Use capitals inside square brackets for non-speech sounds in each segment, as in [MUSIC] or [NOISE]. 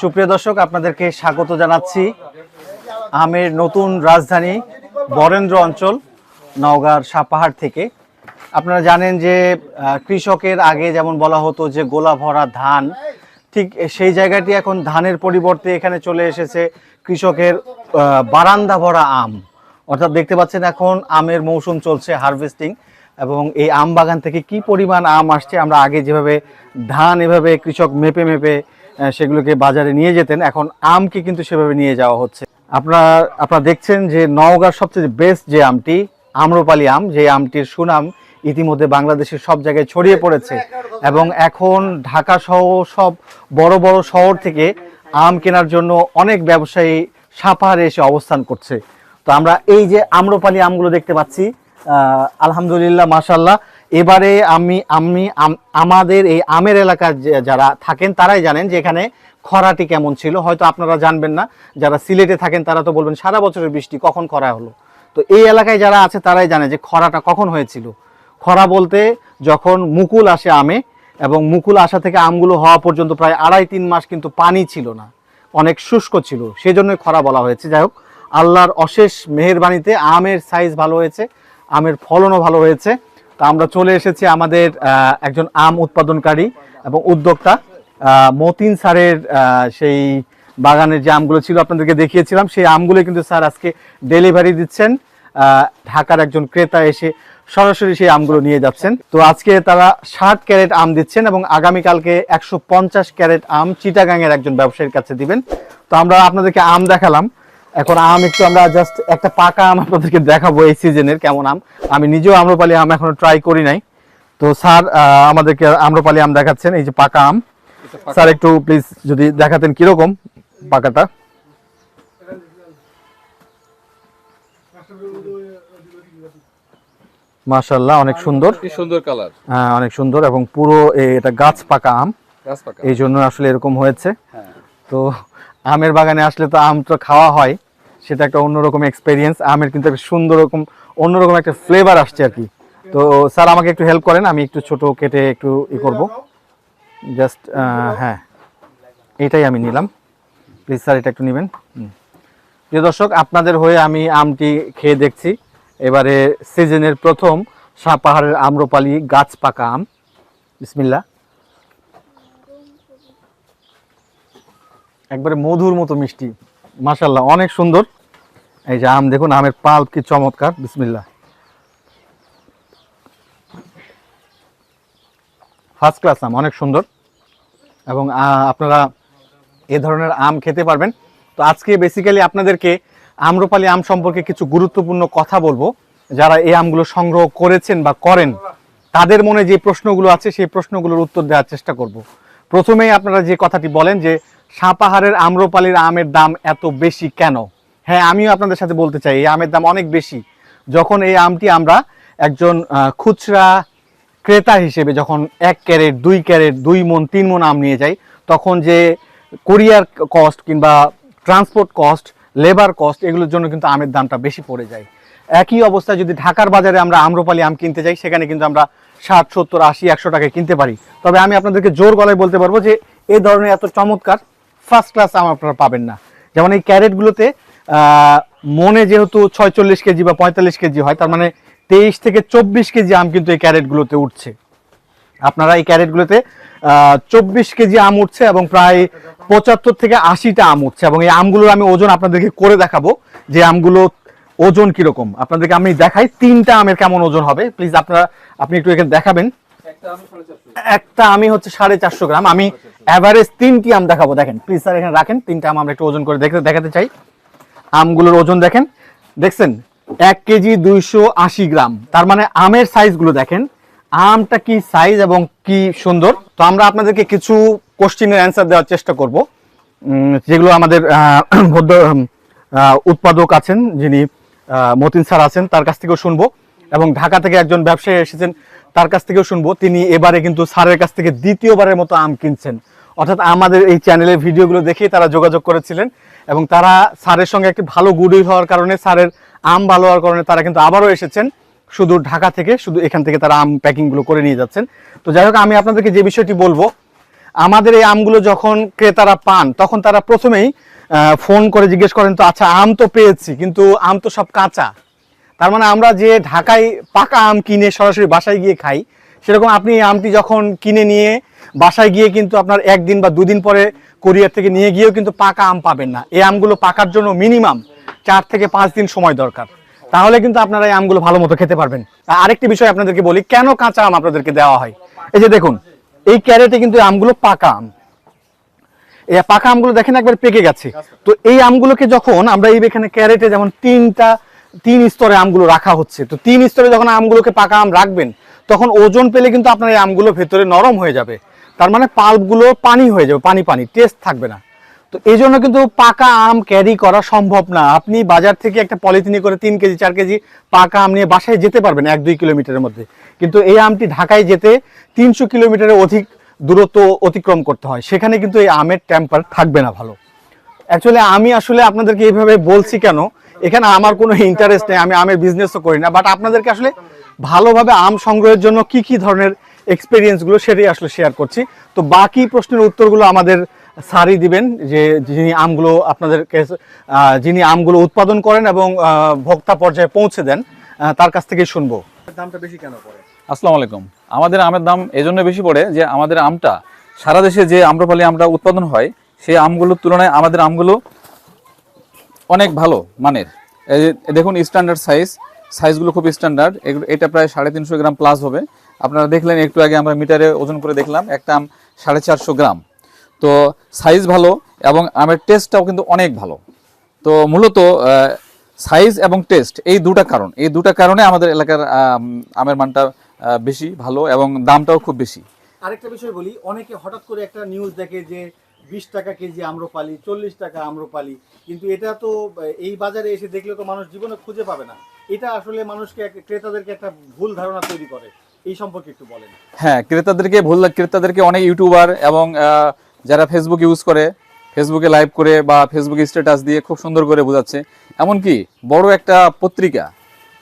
সুপ্রিয় দর্শক, আপনাদেরকে স্বাগত জানাচ্ছি আমের নতুন রাজধানী বরেন্দ্র অঞ্চল, নওগাঁর সাপাহাড় থেকে। আপনারা জানেন যে কৃষকের আগে যেমন বলা হতো যে, গোলা ভরা ধান, ঠিক সেই জায়গাটি এখন ধানের পরিবর্তে এখানে চলে এসেছে কৃষকের বারান্দা ভরা আম। অর্থাৎ দেখতে পাচ্ছেন এখন আমের মৌসুম চলছে, হারভেস্টিং, এবং এই আম বাগান থেকে কি পরিমাণ আম আসছে, আমরা আগে যেভাবে ধান এভাবে কৃষক মেপে মেপে সেগুলোকে বাজারে নিয়ে যেতেন। এখন আমকে কিন্তু সেভাবে নিয়ে যাওয়া হচ্ছে। আপনারা আপনারা দেখছেন যে নওগাঁর সবচেয়ে বেস্ট যে আমটি, আম্রপালি আম, যে আমটির সুনাম ইতিমধ্যে বাংলাদেশের সব জায়গায় ছড়িয়ে পড়েছে। এবং এখন ঢাকা সহ সব বড় বড় শহর থেকে আম কেনার জন্য অনেক ব্যবসায়ী সাপাহারে এসে অবস্থান করছে। তো আমরা এই যে আম্রপালি আমগুলো দেখতে পাচ্ছি আলহামদুলিল্লাহ মাশাল্লাহ এবারে আমি আমি আমাদের এই আমের এলাকার যারা থাকেন, তারাই জানেন যে এখানে খরাটি কেমন ছিল। হয়তো আপনারা জানবেন না, যারা সিলেটে থাকেন, তারা তো বলবেন, সারা বছরের বৃষ্টি, কখন খরা হলো? তো এই এলাকায় যারা আছে, তারাই জানে যে খরাটা কখন হয়েছিল। খরা বলতে যখন মুকুল আসে আমে, এবং মুকুল আসা থেকে আমগুলো হওয়া পর্যন্ত প্রায় আড়াই তিন মাস কিন্তু পানি ছিল না। অনেক শুষ্ক ছিল। সেজন্যই খরা বলা হয়েছে। যাই হোক, আল্লাহর অশেষ মেহেরবানিতে আমের সাইজ ভালো হয়েছে, আমের ফলনও ভালো হয়েছে। তা আমরা চলে এসেছি আমাদের একজন আম উৎপাদনকারী এবং উদ্যোক্তা মতিন স্যারের সেই বাগানের যে আমগুলো ছিল আপনাদেরকে দেখিয়েছিলাম, সেই আমগুলো কিন্তু স্যার আজকে ডেলিভারি দিচ্ছেন। ঢাকার একজন ক্রেতা এসে সরাসরি সেই আমগুলো নিয়ে যাচ্ছেন। তো আজকে তারা ষাট ক্যারেট আম দিচ্ছেন এবং আগামীকালকে একশো পঞ্চাশ ক্যারেট আম চিটাগাংয়ের একজন ব্যবসায়ীর কাছে দিবেন। তো আমরা আপনাদেরকে আম দেখালাম। এখন আম একটু আমরা জাস্ট একটা পাকা আম আপনাদেরকে দেখাবো এই সিজনের কেমন আম। আমি নিজেও আম্রপালি আম এখনও ট্রাই করি নাই। তো স্যার আমাদেরকে আম্রপালি আম দেখাচ্ছেন এই যে পাকা আম। স্যার একটু প্লিজ যদি দেখাতেন কীরকম পাকাটা। মাশাল্লাহ অনেক সুন্দর। সুন্দর কালার। হ্যাঁ অনেক সুন্দর এবং পুরো এটা গাছ পাকা আম। এই জন্য আসলে এরকম হয়েছে। হ্যাঁ। তো আমের বাগানে আসলে তো আম তো খাওয়া হয়, সেটা একটা অন্যরকম এক্সপেরিয়েন্স আমের কিন্তু একটা সুন্দর রকম, অন্যরকম একটা ফ্লেভার আসছে আর কি। তো স্যার আমাকে একটু হেল্প করেন, আমি একটু ছোট কেটে একটু ই করব। জাস্ট হ্যাঁ এটাই আমি নিলাম। প্লিজ স্যার, এটা একটু নেবেন। প্রিয় দর্শক, আপনাদের হয়ে আমি আমটি খেয়ে দেখছি। এবারে সিজনের প্রথম সাপাহারের আম্রপালি গাছ পাকা আম। বিসমিল্লা একবারে মধুর মতো মিষ্টি। মাশাল্লাহ অনেক সুন্দর। এই যে আম, দেখুন, আমের পাল্প কি চমৎকার। বিসমিল্লা ফার্স্ট ক্লাস আম, অনেক সুন্দর। এবং আপনারা এ ধরনের আম খেতে পারবেন। তো আজকে বেসিক্যালি আপনাদেরকে আম্রপালি আম সম্পর্কে কিছু গুরুত্বপূর্ণ কথা বলব। যারা এই আমগুলো সংগ্রহ করেছেন বা করেন, তাদের মনে যে প্রশ্নগুলো আছে, সেই প্রশ্নগুলোর উত্তর দেওয়ার চেষ্টা করব। প্রথমেই আপনারা যে কথাটি বলেন যে সাপাহারের আম্রপালির আমের দাম এত বেশি কেন? হ্যাঁ আমিও আপনাদের সাথে বলতে চাই, এই আমের দাম অনেক বেশি। যখন এই আমটি আমরা একজন খুচরা ক্রেতা হিসেবে যখন এক ক্যারেট, দুই ক্যারেট, দুই মন, তিন মন আম নিয়ে যাই, তখন যে কোরিয়ার কস্ট কিংবা ট্রান্সপোর্ট কস্ট, লেবার কস্ট, এগুলোর জন্য কিন্তু আমের দামটা বেশি পড়ে যায়। একই অবস্থায় যদি ঢাকার বাজারে আমরা আম্রপালি আম কিনতে যাই, সেখানে কিন্তু আমরা ষাট, সত্তর, আশি, একশো টাকায় কিনতে পারি। তবে আমি আপনাদেরকে জোর গলায় বলতে পারব যে এই ধরনের এত চমৎকার ফার্স্ট ক্লাস আম আপনারা পাবেন না। যেমন এই ক্যারেটগুলোতে মনে যেহেতু ছয়চল্লিশ কেজি বা পঁয়তাল্লিশ কেজি হয়, তার মানে তেইশ থেকে চব্বিশ কেজি আম কিন্তু এই ক্যারেটগুলোতে উঠছে। আপনারা এই ক্যারেটগুলোতে চব্বিশ কেজি আম উঠছে এবং প্রায় পঁচাত্তর থেকে আশিটা আম উঠছে। এবং এই আমগুলোর আমি ওজন আপনাদেরকে করে দেখাবো যে আমগুলো ওজন কীরকম। আপনাদেরকে আমি দেখাই তিনটা আমের কেমন ওজন হবে। প্লিজ আপনারা, আপনি একটু এখানে দেখাবেন। একটা আমি হচ্ছে সাড়ে চারশো গ্রাম। আমি অ্যাভারেজ তিনটি আম দেখাবো, দেখেন। প্লিজ স্যার এখানে রাখেন। তিনটা আম আমরা একটু ওজন করে দেখতে দেখাতে চাই। আমগুলোর ওজন দেখেন। দেখছেন? এক কেজি দুইশো আশি গ্রাম। তার মানে আমের সাইজগুলো দেখেন। আমটা কি সাইজ এবং কি সুন্দর? তো আমরা আপনাদেরকে কিছু কোশ্চিনের অ্যান্সার দেওয়ার চেষ্টা করব। যেগুলো আমাদের [CLEARS THROAT] ভদ্র উৎপাদক আছেন, যিনি মতিন স্যার আছেন, তার কাছ থেকেও শুনব। এবং ঢাকা থেকে একজন ব্যবসায়ী এসেছেন তার কাছ থেকেও শুনব। তিনি এবারে কিন্তু স্যারের কাছ থেকে দ্বিতীয়বারের মতো আম কিনছেন। অর্থাৎ আমাদের এই চ্যানেলের ভিডিওগুলো দেখেই তারা যোগাযোগ করেছিলেন এবং তারা স্যারের সঙ্গে একটি ভালো গুডউইল হওয়ার কারণে, স্যারের আম ভালো হওয়ার কারণে তারা কিন্তু আবারও এসেছেন। শুধু ঢাকা থেকে, শুধু এখান থেকে তারা আম প্যাকিংগুলো করে নিয়ে যাচ্ছেন। তো যাই হোক, আমি আপনাদেরকে যে বিষয়টি বলব, আমাদের এই আমগুলো যখন ক্রেতারা পান, তখন তারা প্রথমেই ফোন করে জিজ্ঞেস করেন, তো আচ্ছা আম তো পেয়েছি, কিন্তু আম তো সব কাঁচা? তার মানে আমরা যে ঢাকায় পাকা আম কিনে সরাসরি বাসায় গিয়ে খাই, সেরকম আপনি আমটি যখন কিনে নিয়ে বাসায় গিয়ে কিন্তু আপনার একদিন বা দুদিন পরে কোরিয়ার থেকে নিয়ে গিয়েও কিন্তু পাকা আম পাবেন না। এই আমগুলো পাকার জন্য মিনিমাম চার থেকে পাঁচ দিন সময় দরকার। তাহলে কিন্তু আপনারা এই আমগুলো ভালো মতো খেতে পারবেন। আরেকটি বিষয় আপনাদেরকে বলি, কেন কাঁচা আম আপনাদেরকে দেওয়া হয়? এই যে দেখুন, এই ক্যারেটে কিন্তু আমগুলো পাকা আম। এই পাকা আমগুলো দেখেন একবার পেকে গেছে। তো এই আমগুলোকে যখন আমরা এই এখানে ক্যারেটে যেমন তিনটা তিন স্তরে আমগুলো রাখা হচ্ছে। তো তিন স্তরে যখন আমগুলোকে পাকা আম রাখবেন, তখন ওজন পেলে কিন্তু আপনার এই আমগুলো ভেতরে নরম হয়ে যাবে। তার মানে পাল্পগুলো পানি হয়ে যাবে, পানি পানি টেস্ট থাকবে না। তো এই জন্য কিন্তু পাকা আম ক্যারি করা সম্ভব না। আপনি বাজার থেকে একটা পলিথিনে করে তিন কেজি, চার কেজি পাকা আম নিয়ে বাসায় যেতে পারবেন এক, দুই কিলোমিটারের মধ্যে। কিন্তু এই আমটি ঢাকায় যেতে তিনশো কিলোমিটারের অধিক দূরত্ব অতিক্রম করতে হয়। সেখানে কিন্তু এই আমের টেম্পার থাকবে না ভালো। অ্যাকচুয়ালি আমি আসলে আপনাদেরকে এইভাবে বলছি কেন? এখানে আমার কোনো ইন্টারেস্ট নেই আমি আমের বিজনেসও করি না বাট আপনাদেরকে আসলে ভালোভাবে আম সংগ্রহের জন্য কি কি ধরনের এক্সপিরিয়েন্সগুলো সেটাই আসলে শেয়ার করছি। তো বাকি প্রশ্নের উত্তরগুলো আমাদের স্যারই দিবেন যে যিনি আমগুলো আপনাদের যিনি আমগুলো উৎপাদন করেন এবং ভোক্তা পর্যায়ে পৌঁছে দেন তার কাছ থেকেই শুনব। দামটা বেশি কেন পড়ে? আসসালামু আলাইকুম। আমাদের আমের দাম এই জন্য বেশি পড়ে যে আমাদের আমটা সারা দেশে যে আম্রপালি আমটা উৎপাদন হয় সেই আমগুলোর তুলনায় আমাদের আমগুলো অনেক ভালো মানের। দেখুন স্ট্যান্ডার্ড সাইজ সাইজগুলো খুব স্ট্যান্ডার্ড এটা প্রায় সাড়ে তিনশো গ্রাম প্লাস হবে। আপনারা দেখলেন একটু আগে আমরা মিটারে ওজন করে দেখলাম, একটা আম সাড়ে চারশো গ্রাম। তো সাইজ ভালো এবং আমের টেস্টটাও কিন্তু অনেক ভালো। তো মূলত সাইজ এবং টেস্ট এই দুটা কারণ। এই দুটা কারণে আমাদের এলাকার আমের মানটা বেশি ভালো এবং দামটাও খুব বেশি। আরেকটা বিষয় বলি, অনেকে হঠাৎ করে একটা নিউজ দেখে যে বিশ টাকা কেজি আম্রপালি, চল্লিশ টাকা আম্রপালি। কিন্তু এটা তো, এই বাজারে এসে দেখলে তো মানুষ জীবনে খুঁজে পাবে না। এটা আসলে মানুষকে, ক্রেতাদেরকে একটা ভুল ধারণা তৈরি করে। এই সম্পর্কে একটু বলেন। হ্যাঁ ক্রেতাদেরকে ভুল, ক্রেতাদেরকে অনেক ইউটিউবার এবং যারা ফেসবুক ইউজ করে ফেসবুকে লাইভ করে বা ফেসবুকে স্ট্যাটাস দিয়ে খুব সুন্দর করে বোঝাচ্ছে। এমনকি বড় একটা পত্রিকা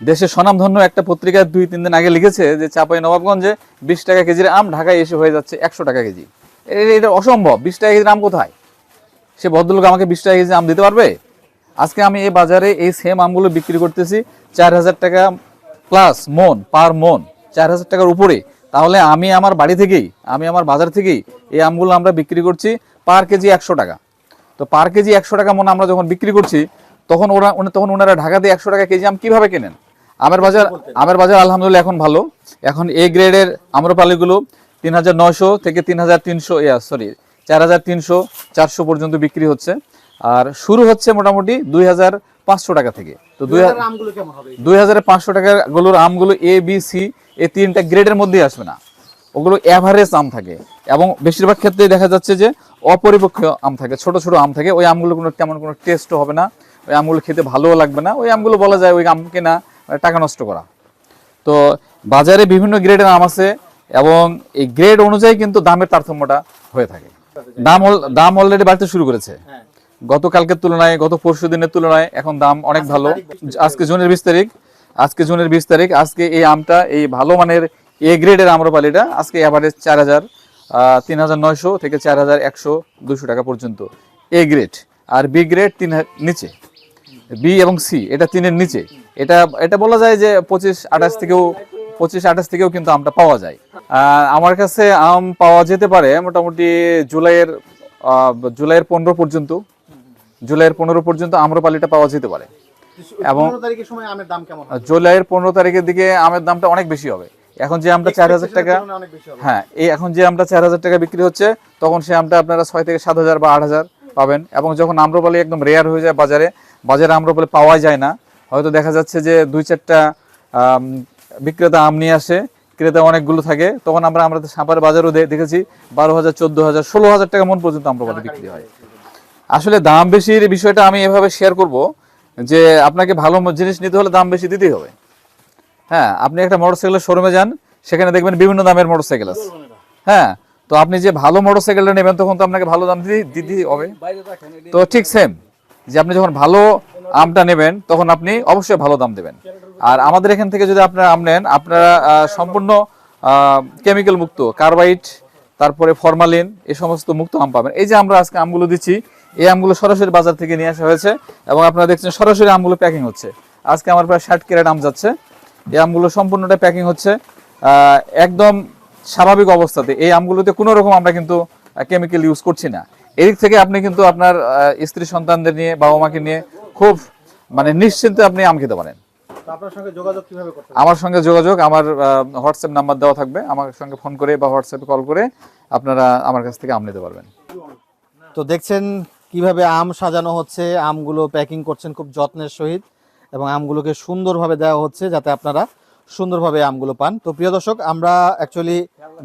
দেশের স্বনামধন্য একটা পত্রিকা দুই, তিন দিন আগে লিখেছে যে, চাপাই নবাবগঞ্জে বিশ টাকা কেজির আম ঢাকায় এসে হয়ে যাচ্ছে একশো টাকা কেজি। এটা অসম্ভব। বিশ টাকা কেজির আম কোথায়? সে ভদ্রলোক আমাকে বিশ টাকা কেজি আম দিতে পারবে? আজকে আমি এই বাজারে এই সেম আমগুলো বিক্রি করতেছি চার হাজার টাকা প্লাস মন পার মন, চার হাজার টাকার উপরে। তাহলে আমি আমার বাড়ি থেকেই, আমি আমার বাজার থেকেই এই আমগুলো আমরা বিক্রি করছি পার কেজি একশো টাকা। তো পার কেজি একশো টাকা মন আমরা যখন বিক্রি করছি, তখন ওরা তখন ওনারা ঢাকাতে একশো টাকা কেজি আম কীভাবে কেনেন? আমের বাজার আমের বাজার আলহামদুলিল্লাহ এখন ভালো। এখন এ গ্রেডের আম্রপালিগুলো তিন হাজার নয়শো থেকে তিন হাজার তিনশো সরি চার হাজার তিনশো চারশো পর্যন্ত বিক্রি হচ্ছে। আর শুরু হচ্ছে মোটামুটি দুই হাজার পাঁচশো টাকা থেকে। তো দুই হাজার পাঁচশো টাকারগুলোর আমগুলো এ বি সি এই তিনটা গ্রেডের মধ্যেই আসবে না। ওগুলো অ্যাভারেজ আম থাকে। এবং বেশিরভাগ ক্ষেত্রে দেখা যাচ্ছে যে অপরিপক্ষ আম থাকে ছোট ছোট আম থাকে। ওই আমগুলো কোনো তেমন কোনো টেস্টও হবে না। ওই আমগুলো খেতে ভালোও লাগবে না। ওই আমগুলো বলা যায় ওই আম কেনা মানে টাকা নষ্ট করা। তো বাজারে বিভিন্ন গ্রেডের আম আছে। এবং এই গ্রেড অনুযায়ী কিন্তু দামের তারতম্যটা হয়ে থাকে। দাম দাম অলরেডি বাড়তে শুরু করেছে। হ্যাঁ। গতকালকের তুলনায় গত পরশু দিনের তুলনায় এখন দাম অনেক ভালো। আজকে জুনের বিশ তারিখ আজকে জুনের বিশ তারিখ আজকে এই আমটা এই ভালো মানের এ গ্রেডের আম্রপালিটা আজকে অ্যাভারেজ চার হাজার তিন হাজার নয়শো থেকে চার হাজার একশো দুশো টাকা পর্যন্ত। এ গ্রেড আর বি গ্রেড তিন নিচে। বি এবং সি এটা তিনের নিচে। এটা এটা বলা যায় যে পঁচিশ আঠাশ থেকেও পঁচিশ আঠাশ থেকেও কিন্তু আমটা পাওয়া যায়। আমার কাছে আম পাওয়া যেতে পারে মোটামুটি জুলাইয়ের জুলাইয়ের পনেরো পর্যন্ত। জুলাইয়ের পনেরো পর্যন্ত আম্রপালিটা পাওয়া যেতে পারে। এবং জুলাইয়ের পনেরো তারিখের দিকে আমের দামটা অনেক বেশি হবে। এখন যে আমটা চার হাজার টাকা হ্যাঁ এই এখন যে আমটা চার হাজার টাকা বিক্রি হচ্ছে তখন সে আমটা আপনারা ছয় থেকে সাত হাজার বা আট হাজার পাবেন। এবং যখন আম্রপালি একদম রেয়ার হয়ে যায় বাজারে বাজারে আম্রপালি পাওয়া যায় না। হয়তো দেখা যাচ্ছে যে দুই চারটা বিক্রেতা আম নিয়ে আসে, ক্রেতা অনেকগুলো থাকে। তখন আমরা আমাদের সাপার বাজারও দেখেছি বারো হাজার চোদ্দ হাজার ষোলো হাজার টাকা মন পর্যন্ত আম্রপালি বিক্রি হয়। আসলে দাম বেশির বিষয়টা আমি এভাবে শেয়ার করব যে আপনাকে ভালো জিনিস নিতে হলে দাম বেশি দিতেই হবে। হ্যাঁ আপনি একটা মোটরসাইকেলের শোরুমে যান, সেখানে দেখবেন বিভিন্ন দামের মোটরসাইকেল আছে। হ্যাঁ তো আপনি যে ভালো মোটরসাইকেলটা নেবেন, তখন তো আপনাকে ভালো দাম দিতে দিতেই হবে। তো ঠিক সেম যে আপনি যখন ভালো আমটা নেবেন, তখন আপনি অবশ্যই ভালো দাম দেবেন। আর আমাদের এখান থেকে যদি আপনারা আম নেন, আপনারা সম্পূর্ণ কেমিক্যাল মুক্ত কার্বাইড তারপরে ফরমালিন এ সমস্ত মুক্ত আম পাবেন। এই যে আমরা আজকে আমগুলো দিচ্ছি, এই আমগুলো সরাসরি বাজার থেকে নিয়ে আসা হয়েছে এবং আপনারা দেখছেন সরাসরি আমগুলো প্যাকিং হচ্ছে। আজকে আমার প্রায় ষাট ক্যারেট আম যাচ্ছে। এই আমগুলো সম্পূর্ণটা প্যাকিং হচ্ছে। একদম স্বাভাবিক অবস্থাতে এই আমগুলোতে কোনো রকম আমরা কিন্তু কেমিক্যাল ইউজ করছি না। এদিক থেকে আপনি কিন্তু আপনার স্ত্রী সন্তানদের নিয়ে বাবা মাকে নিয়ে খুব মানে নিশ্চিন্তে আপনি আম খেতে পারেন। আপনার সঙ্গে যোগাযোগ আমার সঙ্গে যোগাযোগ আমার হোয়াটসঅ্যাপ নাম্বার দেওয়া থাকবে। আমার সঙ্গে ফোন করে বা হোয়াটসঅ্যাপে কল করে আপনারা আমার কাছ থেকে আম নিতে পারবেন। তো দেখছেন কীভাবে আম সাজানো হচ্ছে আমগুলো প্যাকিং করছেন খুব যত্নের সহিত এবং আমগুলোকে সুন্দরভাবে দেওয়া হচ্ছে যাতে আপনারা সুন্দরভাবে আমগুলো পান। তো প্রিয় দর্শক আমরা অ্যাকচুয়ালি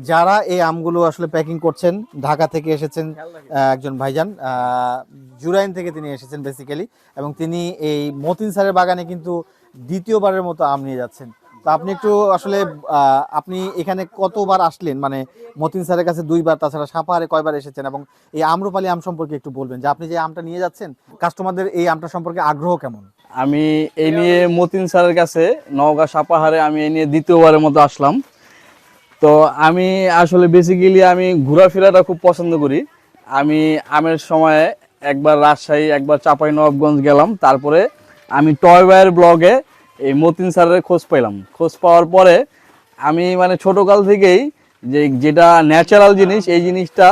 যারা এই আমগুলো আসলে প্যাকিং করছেন ঢাকা থেকে এসেছেন একজন ভাইজান জুরাইন থেকে তিনি এসেছেন বেসিক্যালি এবং তিনি এই মতিন স্যারের বাগানে কিন্তু দ্বিতীয়বারের মতো আম নিয়ে যাচ্ছেন। তো আপনি একটু আসলে আপনি এখানে কতবার আসলেন? মানে মতিন স্যারের কাছে দুইবার, তাছাড়া সাপাহারে কয়বার এসেছেন? এবং এই আম্রপালি আম সম্পর্কে একটু বলবেন, যে আপনি যে আমটা নিয়ে যাচ্ছেন, কাস্টমারদের এই আমটা সম্পর্কে আগ্রহ কেমন? আমি এই নিয়ে মতিন স্যারের কাছে, নওগাঁ সাপাহারে আমি এই নিয়ে দ্বিতীয়বারের মতো আসলাম। তো আমি আসলে বেসিক্যালি আমি ঘোরাফেরাটা খুব পছন্দ করি। আমি আমের সময় একবার রাজশাহী, একবার চাপাই নবাবগঞ্জ গেলাম। তারপরে আমি টয় ব্লগে এই মতিন স্যারের খোঁজ পাইলাম। খোঁজ পাওয়ার পরে আমি মানে ছোটোকাল থেকেই যে যেটা ন্যাচারাল জিনিস, এই জিনিসটা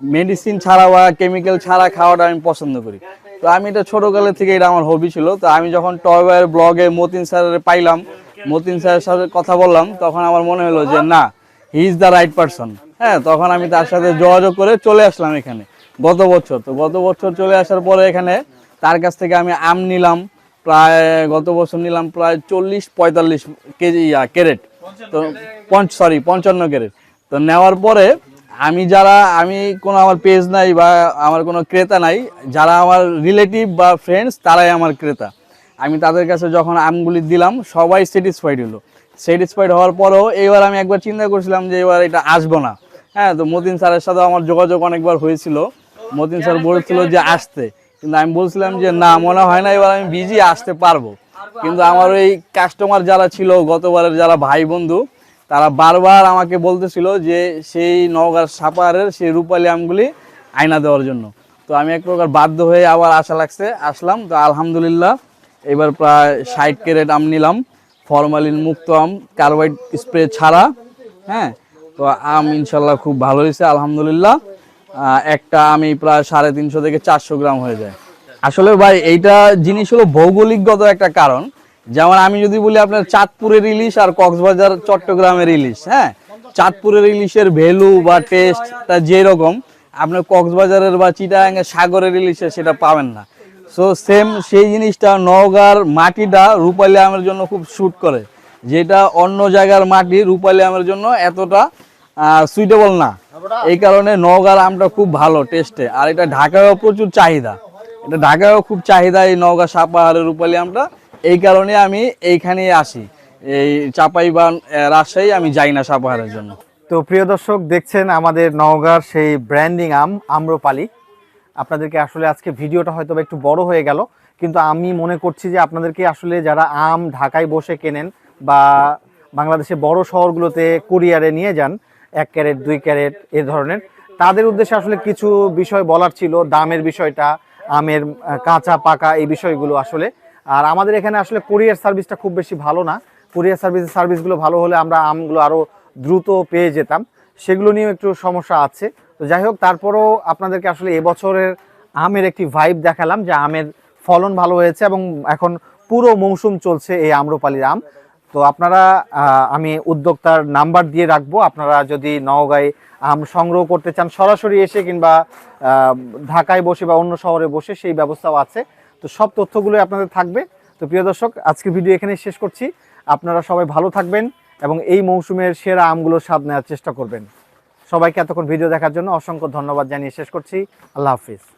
মেডিসিন ছাড়া বা কেমিক্যাল ছাড়া খাওয়াটা আমি পছন্দ করি। তো আমি এটা ছোটোকালের থেকে এটা আমার হবি ছিল। তো আমি যখন টয়বাইয়ের ব্লগে মতিন স্যারের পাইলাম, মতিন স্যারের সাথে কথা বললাম, তখন আমার মনে হলো যে, না he is the right person হ্যাঁ তখন আমি তার সাথে যোগাযোগ করে চলে আসলাম এখানে, গত বছর। তো গত বছর চলে আসার পরে এখানে তার কাছ থেকে আমি আম নিলাম প্রায় গত বছর নিলাম প্রায় চল্লিশ পঁয়তাল্লিশ কেজি ইয়া ক্যারেট। তো পঞ্চ সরি পঞ্চান্ন ক্যারেট। তো নেওয়ার পরে আমি যারা আমি কোনো আমার পেজ নাই বা আমার কোনো ক্রেতা নাই যারা আমার রিলেটিভ বা ফ্রেন্ডস তারাই আমার ক্রেতা। আমি তাদের কাছে যখন আমগুলি দিলাম সবাই স্যাটিসফাইড হলো। স্যাটিসফাইড হওয়ার পরেও এবার আমি একবার চিন্তা করছিলাম যে এবার এটা আসব না। হ্যাঁ তো মতিন স্যারের সাথে আমার যোগাযোগ অনেকবার হয়েছিল। মতিন স্যার বলেছিল যে আসতে। কিন্তু আমি বলছিলাম যে, না, মনে হয় না এবার আমি বিজি আসতে পারব। কিন্তু আমার ওই কাস্টমার যারা ছিল, গতবারের যারা ভাই বন্ধু তারা বারবার আমাকে বলতেছিল যে, সেই নওগাঁর সাপারের, সেই রূপালী আমগুলি আয়না দেওয়ার জন্য। তো আমি এক প্রকার বাধ্য হয়ে আবার আশা লাগছে, আসলাম। তো আলহামদুলিল্লাহ, এবার প্রায় ষাট ক্যারেট আম নিলাম। ফরমালিন মুক্ত আম, কার্বাইড স্প্রে ছাড়া হ্যাঁ? তো আম ইনশাল্লাহ খুব ভালো হয়েছে, আলহামদুলিল্লাহ। একটা আমি প্রায় সাড়ে তিনশো থেকে চারশো গ্রাম হয়ে যায়। আসলে ভাই, এইটা জিনিস হলো ভৌগোলিকগত একটা কারণ। যেমন আমি যদি বলি আপনার চাঁদপুরের ইলিশ আর কক্সবাজার, চট্টগ্রামের ইলিশ হ্যাঁ? চাঁদপুরের ইলিশের ভ্যালু বা টেস্টটা যেরকম, আপনার কক্সবাজারের বা চিটাগাঙ্গের সাগরের ইলিশে সেটা পাবেন না। সো সেম সেই জিনিসটা নওগাঁর মাটিটা রূপালী আমের জন্য খুব শ্যুট করে। যেটা অন্য জায়গার মাটি রূপালী আমের জন্য এতটা সুইটেবল না। এই কারণে নওগাঁর আমটা খুব ভালো টেস্টে আর এটা ঢাকায়ও প্রচুর চাহিদা। এটা ঢাকায়ও খুব চাহিদা এই নওগাঁ সাপাহারের রূপালী আমটা। এই কারণে আমি এইখানে আসি। এই চাপাই বা রাজশাহী আমি যাই না সাপাহারের জন্য। তো প্রিয় দর্শক দেখছেন আমাদের নওগাঁর সেই ব্র্যান্ডিং আম আম্রপালি। আপনাদেরকে আসলে আজকে ভিডিওটা হয়তো বা একটু বড় হয়ে গেল কিন্তু আমি মনে করছি যে আপনাদেরকে আসলে যারা আম ঢাকায় বসে কেনেন বা বাংলাদেশে বড় শহরগুলোতে কুরিয়ারে নিয়ে যান এক ক্যারেট, দুই ক্যারেট এ ধরনের। তাদের উদ্দেশ্যে আসলে কিছু বিষয় বলার ছিল, দামের বিষয়টা, আমের কাঁচা, পাকা এই বিষয়গুলো আসলে। আর আমাদের এখানে আসলে কুরিয়ার সার্ভিসটা খুব বেশি ভালো না। কুরিয়ার সার্ভিসের সার্ভিসগুলো ভালো হলে আমরা আমগুলো আরও দ্রুত পেয়ে যেতাম। সেগুলো নিয়েও একটু সমস্যা আছে। তো যাই হোক, তারপরও আপনাদেরকে আসলে এবছরের আমের একটি ভাইব দেখালাম যে আমের ফলন ভালো হয়েছে এবং এখন পুরো মৌসুম চলছে এই আম্রপালির আম। তো আপনারা আমি উদ্যোক্তার নাম্বার দিয়ে রাখব। আপনারা যদি নওগাঁয়, আম, সংগ্রহ করতে চান, সরাসরি এসে কিংবা ঢাকায় বসে বা অন্য শহরে বসে সেই ব্যবস্থাও আছে। তো সব তথ্যগুলোই আপনাদের থাকবে। তো প্রিয় দর্শক, আজকের ভিডিও এখানে শেষ করছি। আপনারা সবাই ভালো থাকবেন এবং এই মৌসুমের সেরা আমগুলোর স্বাদ নেওয়ার চেষ্টা করবেন। সবাইকে এতক্ষণ ভিডিও দেখার জন্য অসংখ্য ধন্যবাদ জানিয়ে শেষ করছি। আল্লাহ হাফিজ।